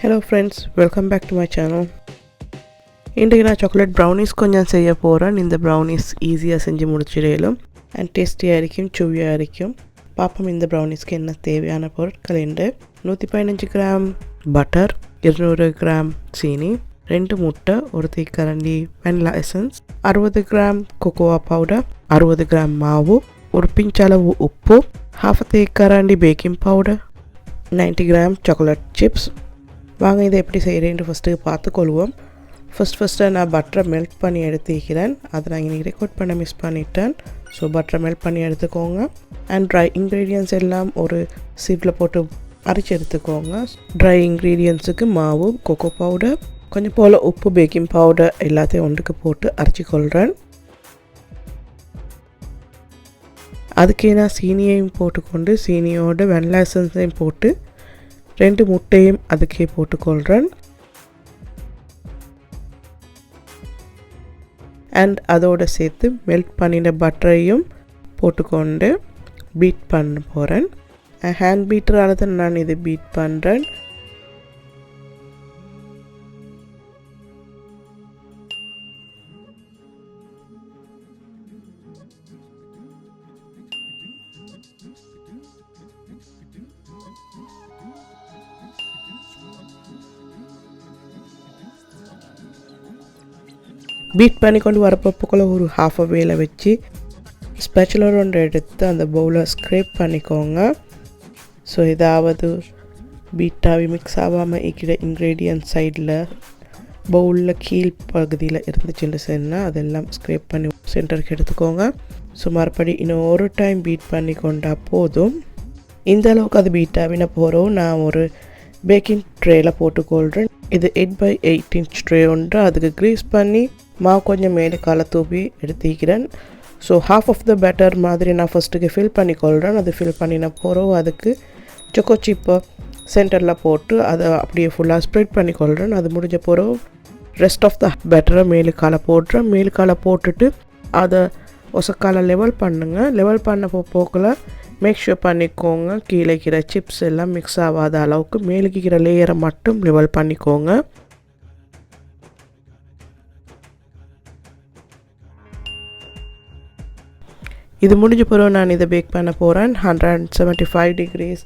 Hello friends welcome back to my channel இன்றைக்கு நான் chocolate brownies கொஞ்சம் செய்ய போகிறேன் இந்த ப்ரௌனிஸ் ஈஸியாக செஞ்சு முடிச்சிடலும் அண்ட் டேஸ்டியாக இருக்கும் சுவையாக இருக்கும் பார்ப்போம் இந்த ப்ரௌனிஸ்க்கு என்ன தேவையான பொருட்கள் என்று நூற்றி பதினஞ்சு கிராம் பட்டர் இருநூறு கிராம் சீனி ரெண்டு முட்டை ஒரு தேக்கரண்டி வெனிலா எசன்ஸ் அறுபது கிராம் கொக்கோவா பவுடர் அறுபது கிராம் மாவு ஒரு பிஞ்ச் அளவு உப்பு ஹாஃப் தேக்கரண்டி baking powder 90 gram chocolate chips வாங்க இதை எப்படி செய்கிறேன்னு ஃபஸ்ட்டு பார்த்துக்கொள்வோம். ஃபஸ்ட் ஃபஸ்ட்டு நான் பட்டரை மெல்ட் பண்ணி எடுத்துக்கிறேன். அதை நான் இன்றைக்கி ரெக்கார்ட் பண்ண மிஸ் பண்ணிட்டேன். ஸோ பட்டரை மெல்ட் பண்ணி எடுத்துக்கோங்க. அண்ட் ட்ரை இன்க்ரீடியன்ஸ் எல்லாம் ஒரு சீட்டில் போட்டு அரைச்சி எடுத்துக்கோங்க. ட்ரை இன்க்ரீடியன்ஸுக்கு மாவு கொக்கோ பவுடர் கொஞ்சம் போல் உப்பு பேக்கிங் பவுடர் எல்லாத்தையும் ஒன்றுக்கு போட்டு அரைச்சிக்கொள்கிறேன் அதுக்கே நான் சீனியையும் போட்டுக்கொண்டு சீனியோட வெண்லாசன்ஸையும் போட்டு ரெண்டு முட்டையும் அதுக்கே போட்டுக்கொள்கிறேன் அண்ட் அதோடு சேர்த்து மெல்ட் பண்ணின பட்டரையும் போட்டுக்கொண்டு பீட் பண்ண போகிறேன் ஹேண்ட் பீட்டரால் தான் நான் இது பீட் பண்ணுறேன் பீட் பண்ணி கொண்டு வரப்போக்குள்ள ஒரு ஹாஃப் அ வேல வச்சு ஸ்பெஷலர் ஒன்று எடுத்து அந்த பவுலை ஸ்க்ரேப் பண்ணிக்கோங்க. ஸோ ஏதாவது பீட்டாகி மிக்ஸ் ஆகாமல் இருக்கிற இன்க்ரீடியன்ட் சைடில் பவுலில் கீழ் பகுதியில் இருந்துச்சுன்னு சொன்னால் அதெல்லாம் ஸ்க்ரேப் பண்ணி சென்டருக்கு எடுத்துக்கோங்க. ஸோ மறுபடி இன்னும் ஒரு டைம் பீட் பண்ணி கொண்டா போதும். இந்த அளவுக்கு அது பீட் ஆகின போகிறோம் நான் ஒரு பேக்கிங் ட்ரேயில் போட்டுக்கொள்கிறேன் இது eight by eight inch tray ஒன்று. அதுக்கு க்ரீஸ் பண்ணி மாவு கொஞ்சம் மேலே காலை தூவி எடுத்துக்கிறேன். So half of the batter மாதிரி நான் ஃபஸ்ட்டுக்கு ஃபில் பண்ணிக்கொள்கிறேன் அது ஃபில் பண்ணின போகிறோம் அதுக்கு சொக்கோ சிப்பை சென்டரில் போட்டு அதை அப்படியே ஃபுல்லாக ஸ்ப்ரெட் பண்ணிக்கொள்கிறேன் அது முடிஞ்ச போகிறோம் ரெஸ்ட் ஆஃப் த பேட்டரை மேலுக்கால காலை போடுறேன் மேலு காலை போட்டுட்டு அதை ஒசக்கால லெவல் பண்ணுங்கள் லெவல் பண்ண போக்கில் மேக் ஷூர் பண்ணிக்கோங்க. கீழே கீரை சிப்ஸ் எல்லாம் மிக்ஸ் ஆகாத அளவுக்கு மேலுக்கு லேயரை மட்டும் லெவல் பண்ணிக்கோங்க. இது முடிஞ்ச பிறகு நான் இதை பேக் பண்ண போகிறேன் hundred and seventy five degrees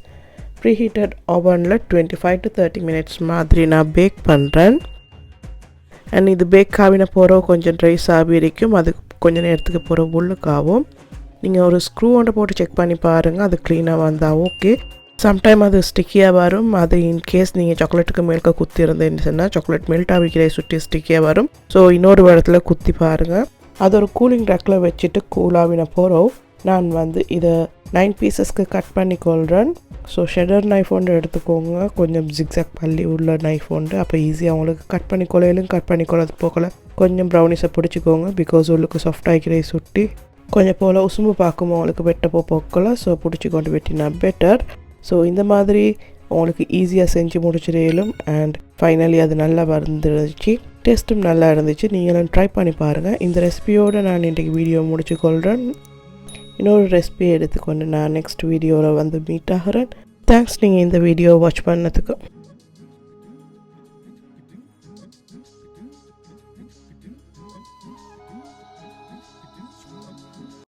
preheated ஓவனில் twenty five to thirty minutes மாதிரி நான் பேக் பண்ணுறேன் அண்ட் இது பேக் ஆகின போகிறோம் கொஞ்சம் ட்ரைஸ் ஆகி இருக்கும். அது கொஞ்சம் நேரத்துக்கு போகிற உள்ளுக்காகும் நீங்கள் ஒரு ஸ்க்ரூ ஒன்று போட்டு செக் பண்ணி பாருங்கள் அது க்ளீனாக வந்தால் ஓகே சம்டைம் அது ஸ்டிக்கியாக வரும். அது இன்கேஸ் நீங்கள் சாக்லேட்டுக்கு மேல்க்க குத்தி இருந்தேன்னு சொன்னால் சாக்லேட் மெல்ட் ஆகிக்கிறே சுற்றி ஸ்டிக்கியாக வரும். ஸோ இன்னொரு இடத்துல குத்தி பாருங்கள் அது ஒரு கூலிங் ட்ரக்கில் வச்சுட்டு கூலாகின போகிறோம் நான் வந்து இதை நைன் பீசஸ்க்கு கட் பண்ணி கொள்கிறேன் ஸோ ஷெடர் நைஃப் ஒன்று எடுத்துக்கோங்க. கொஞ்சம் ஜிக்ஸாக் பள்ளி உள்ள நைஃப் ஒன்று. அப்போ ஈஸியாக உங்களுக்கு கட் பண்ணி கொலையிலும் கட் பண்ணி கொள்ளது போகல. கொஞ்சம் ப்ரௌனிஸை பிடிச்சிக்கோங்க. பிகாஸ் உள்ளுக்கு சாஃப்ட் ஆகிக்கிறே சுட்டி. கொஞ்சம் போல் உசும்பு பார்க்கும் உங்களுக்கு வெட்டப்போ போக்கல. ஸோ பிடிச்சி கொண்டு வெட்டினா பெட்டர் ஸோ இந்த மாதிரி உங்களுக்கு ஈஸியாக செஞ்சு முடிச்சிடலும். அண்ட் ஃபைனலி அது நல்லா வந்துருச்சு டேஸ்ட்டும் நல்லா இருந்துச்சு. நீங்களும் ட்ரை பண்ணி பாருங்கள் இந்த ரெசிபியோடு நான் இன்றைக்கி வீடியோ முடிச்சு கொள்கிறேன் இன்னொரு ரெசிபி எடுத்துக்கொண்டு நான் நெக்ஸ்ட் வீடியோவில் வந்து மீட் ஆகிறேன். தேங்க்ஸ் நீங்கள் இந்த வீடியோ வாட்ச் பண்ணதுக்கு.